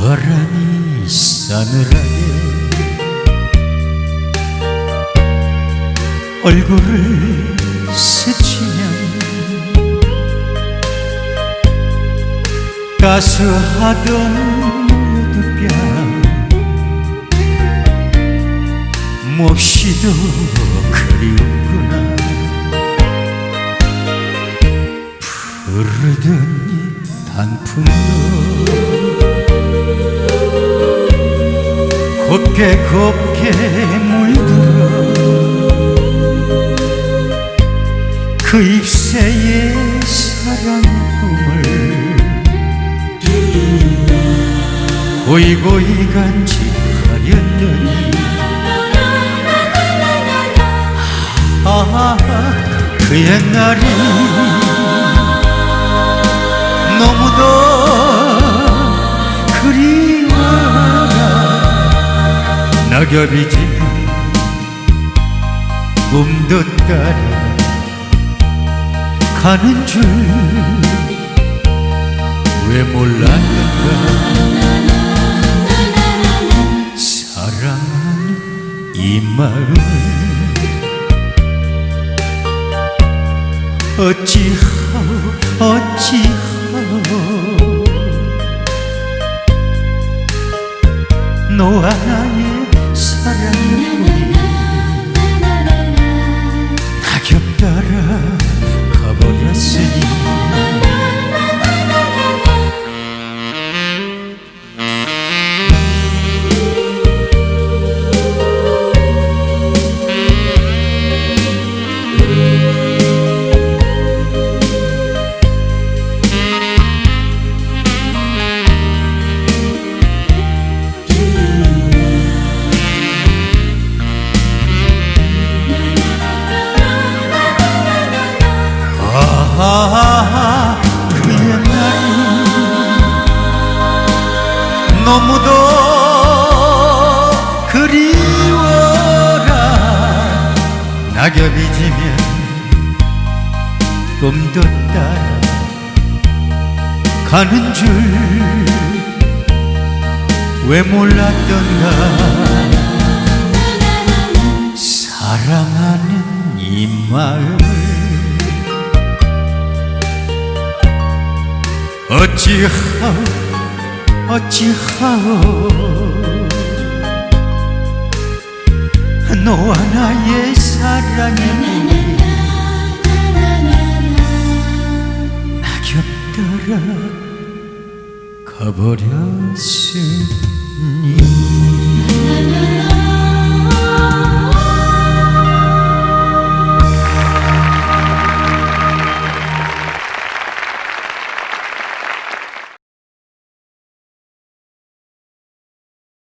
찬바람이 싸늘하게 얼굴을 스치면 가스하던 몹시도 그리웠구나. 푸르던 이 단풍도 곱게 곱게 물들어. 그 잎새의 사랑 꿈을 고이 고이 간직하렸느니 그 옛날이 너무도 그리워라 낙엽이지 꿈도 따라 가는 줄 왜 몰랐는가? 사랑하는 이 마음 어찌하오 어찌하오. 너와 나의 사랑이 따라 너무도 그리워라. 낙엽이 지면 꿈도 따라 가는 줄 왜 몰랐던가? 사랑하는 이 마음을 어찌하오 어찌하오? 너와 나의 사랑이 낙엽 따라 가버렸으니